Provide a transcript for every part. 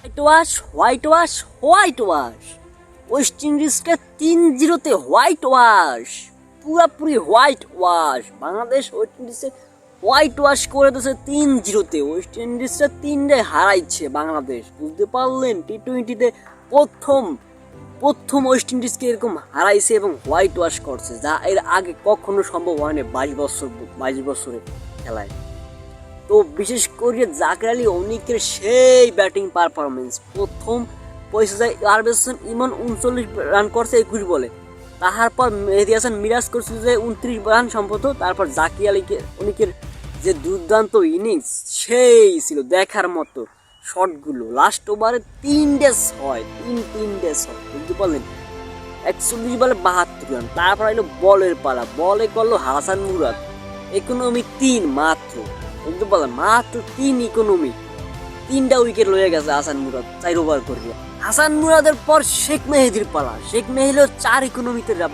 White wash whitewash whitewash West ইন্ডিজকে তিন জিরোতে হোয়াইট ওয়াশ পুরাপুরি হোয়াইট ওয়াশ বাংলাদেশ ওয়েস্ট ইন্ডিজে হোয়াইট ওয়াশ করে দিয়েছে তিন জিরোতে। ওয়েস্ট ইন্ডিজটা তিনটে হারাইছে বাংলাদেশ। বুঝতে পারলেন? টি টোয়েন্টিতে প্রথম প্রথম ওয়েস্ট ইন্ডিজকে এরকম হারাইছে এবং হোয়াইট ওয়াশ করছে, যা এর আগে কখনো সম্ভব হয়নি বাইশ বছর, বাইশ বছরের খেলায়। তো বিশেষ করে জাকির আলী অনিকের সেই ব্যাটিং পারফরমেন্স প্রথম পয়সা যায় আরবেসন ইমন উনচল্লিশ রান করছে একুশ বলে। তাহার পর মেহেদি হাসান মিরাজ করছিল যে উনত্রিশ রান সম্ভবত, তারপর জাকির আলীকে, অনিকের যে দুর্দান্ত ইনিংস সেই ছিল দেখার মতো শটগুলো লাস্ট ওভারে তিনটে হয় তিন তিনটে হয় বুঝতে পারলেন? একচল্লিশ বলে বাহাত্তর রান। তারপর এলো বলের পালা। বলে করল হাসান মুরাদ। ইকোনমি তিন মাত্র। পারলাম মাত্র তিন ইকোনমি তিনটা উইকেট লয়ে গেছে হাসান মুরাদ ওভার হাসান মুরাদের পর শেখ মেহেদির পালা। শেখ চার ইকোনমিতে যাব।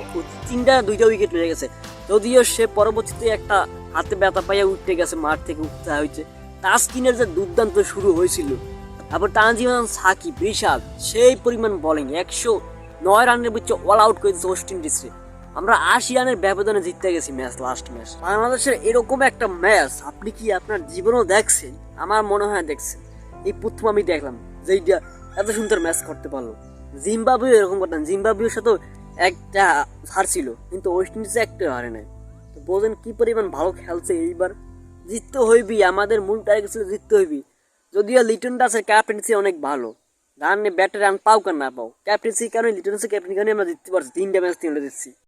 তিনটা দুইটা উইকেট লয়ে গেছে। যদিও সে পরবর্তীতে একটা হাতে ব্যথা পাইয়া উঠতে গেছে, মাঠ থেকে উঠতে হয়েছে। তাসকিনের যে দুর্দান্ত শুরু হয়েছিল, তারপর তানজিমান সাকিব ঋষাদ সেই পরিমাণ বোলিং একশো নয় রানের বিচ্ছে অল আউট করে দিচ্ছে ওয়েস্ট ইন্ডিজকে আমরা আশি রানের ব্যবধানে জিততে গেছি ম্যাচ লাস্ট ম্যাচ বাংলাদেশের এরকম একটা ম্যাচ, আপনি কি আপনার জীবনেও দেখছেন? আমার মনে হয় দেখছেন। এই প্রথম আমি দেখলাম যে এইটা এত সুন্দর ম্যাচ করতে পারল। জিম্বাবুয়ে এরকম করতাম জিম্বাবুয়ের সাথেও একটা হারছিল কিন্তু ওয়েস্ট ইন্ডিজে একটা হারে নাই। তো বোঝেন কি পরিমাণ ভালো খেলছে এইবার। জিততে হইবি, আমাদের মূল টার্গেট ছিল জিততে হইবি। যদিও লিটন দাসের ক্যাপ্টেন্সি অনেক ভালো। রান ব্যাটে রান পাও কেন না পাও? ক্যাপ্টেন্সির কারণে লিটন দাসের ক্যাপ্টেন্সির কারণে আমরা জিততে পারছি? তিনটা ম্যাচ তিনটা জিতছি।